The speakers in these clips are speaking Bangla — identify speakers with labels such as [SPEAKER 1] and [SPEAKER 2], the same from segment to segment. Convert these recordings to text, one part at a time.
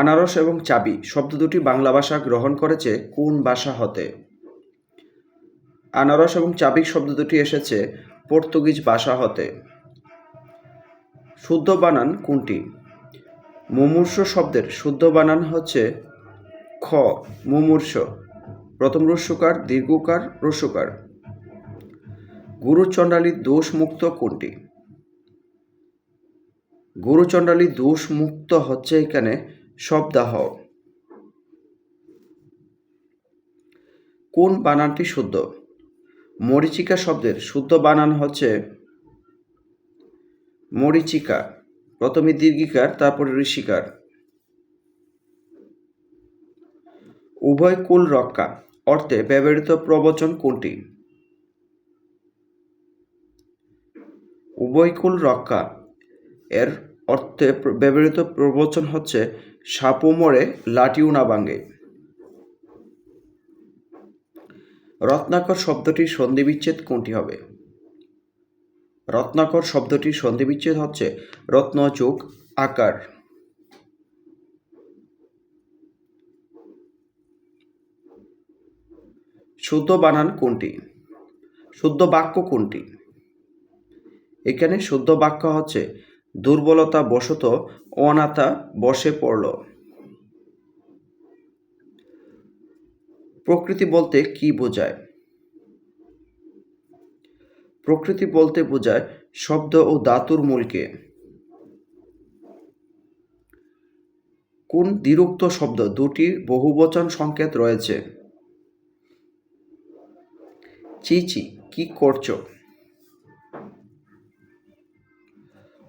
[SPEAKER 1] আনারস এবং চাবি শব্দ দুটি বাংলা ভাষা গ্রহণ করেছে কোন ভাষা হতে। আনারস এবং চাবি শব্দ দুটি এসেছে পর্তুগিজ ভাষা হতে। শুদ্ধ বানান কোনটি? মুমূর্ষ শব্দের শুদ্ধ বানান হচ্ছে খ, মুমূর্ষ। প্রথম রস্যকার, দীর্ঘকার, রস্যকার। গুরুচণ্ডালীর দোষ মুক্ত কোনটি? গুরুচণ্ডালী দোষ মুক্ত হচ্ছে এখানে শব্দাহ। কোন বানানটি শুদ্ধ? মরিচিকা শব্দের শুদ্ধ বানান হচ্ছে মরিচিকা। প্রথমে দীর্ঘিকার, তারপরে ঋষিকার। উভয় কুল রক্ষা। অর্থে ব্যবহৃত প্রবচন কোনটি? উভয় কুল রক্ষা। এর অর্থে ব্যবহৃত প্রবচন হচ্ছে সাপু মরে, লাঠিও না ভাঙে। রত্নাকর শব্দটির সন্ধিবিচ্ছেদ কোনটি হবে? রত্নাকর শব্দটির সন্ধিবিচ্ছেদ হচ্ছে রত্ন যোগ আকার। শুদ্ধ বানান কোনটি? শুদ্ধ বাক্য কোনটি? এখানে শুদ্ধ বাক্য হচ্ছে দুর্বলতা বশত অনাথা বসে পড়ল। প্রকৃতি বলতে কি বোঝায়? প্রকৃতি বলতে বোঝায় শব্দ ও ধাতুর মূলকে। কোন দ্বিরুক্ত শব্দ? দুটি বহুবচন সংকেত রয়েছে। চিচি কি করছ?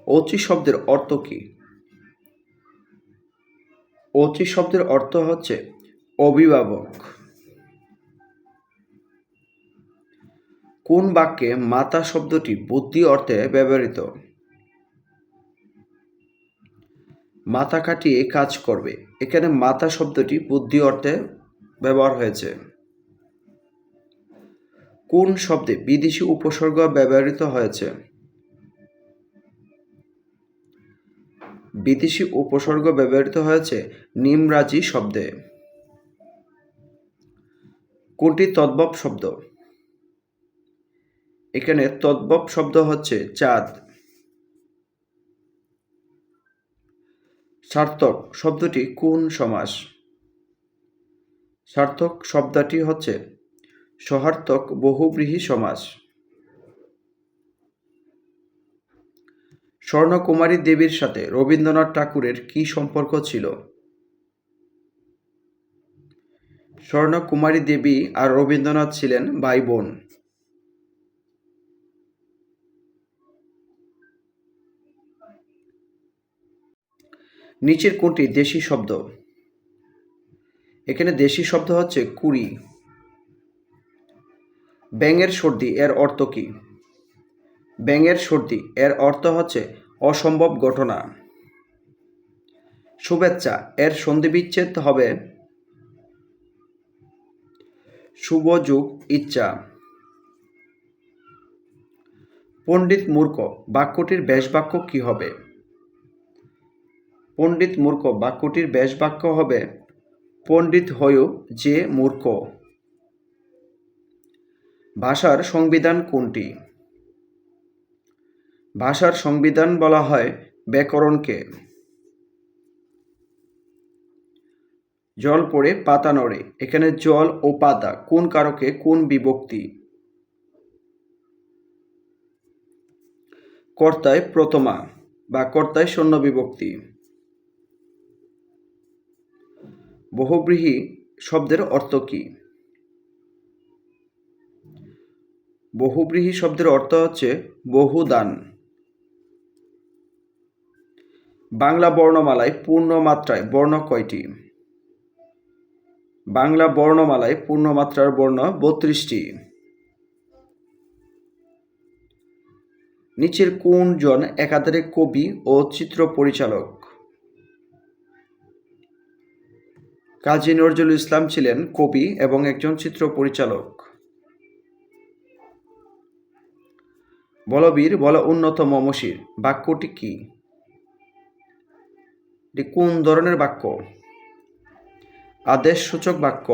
[SPEAKER 1] অচি শব্দের অর্থ কি? অচি শব্দের অর্থ হচ্ছে অভিভাবক। কোন বাক্যে মাতা শব্দটি বুদ্ধি অর্থে ব্যবহৃত? মাথা কাটিয়ে কাজ করবে। এখানে মাতা শব্দটি বুদ্ধি অর্থে ব্যবহার হয়েছে। কোন শব্দে বিদেশি উপসর্গ ব্যবহৃত হয়েছে? বিদেশি উপসর্গ ব্যবহৃত হয়েছে নিমরাজি শব্দে। কোনটি তদ্ভব শব্দ? এখানে তদ্ভব শব্দ হচ্ছে চাঁদ। সার্থক শব্দটি কোন সমাস? সার্থক শব্দটি হচ্ছে সহার্থক বহুব্রীহি সমাস। স্বর্ণকুমারী দেবীর সাথে রবীন্দ্রনাথ ঠাকুরের কি সম্পর্ক ছিল? স্বর্ণকুমারী দেবী আর রবীন্দ্রনাথ ছিলেন ভাই বোন। নিচের কোনটি দেশি শব্দ? এখানে দেশি শব্দ হচ্ছে কুড়ি। ব্যাঙের সর্দি এর অর্থ কি? ব্যাঙের সর্দি, এর অর্থ হচ্ছে অসম্ভব ঘটনা। শুভেচ্ছা, এর সন্ধিবিচ্ছেদ হবে শুভ যুগ ইচ্ছা। পণ্ডিত মূর্খ, বাক্যটির ব্যাস বাক্য কি হবে? পণ্ডিত মূর্খ, বাক্যটির ব্যাস বাক্য হবে, পণ্ডিত হয়েও যে মূর্খ। ভাষার সংবিধান কোনটি? ভাষার সংবিধান বলা হয় ব্যাকরণকে। জল পড়ে পাতা নড়ে। এখানে জল ও পাতা কোন কারকে কোন বিভক্তি? কর্তায় প্রথমা বা কর্তায় শূন্য বিভক্তি। বহুব্রীহি শব্দের অর্থ কি? বহুব্রীহি শব্দের অর্থ হচ্ছে বহুদান। বাংলা বর্ণমালায় পূর্ণ মাত্রায় বর্ণ কয়টি? বাংলা বর্ণমালায় পূর্ণমাত্রার বর্ণ বত্রিশটি। নিচের কোন জন একাধারে কবি ও চিত্র পরিচালক? কাজী নজরুল ইসলাম ছিলেন কবি এবং একজন চিত্র পরিচালক। বলবীর বল উন্নত মমশির বাক্যটি কি? এটি কোন ধরনের বাক্য? আদেশসূচক বাক্য।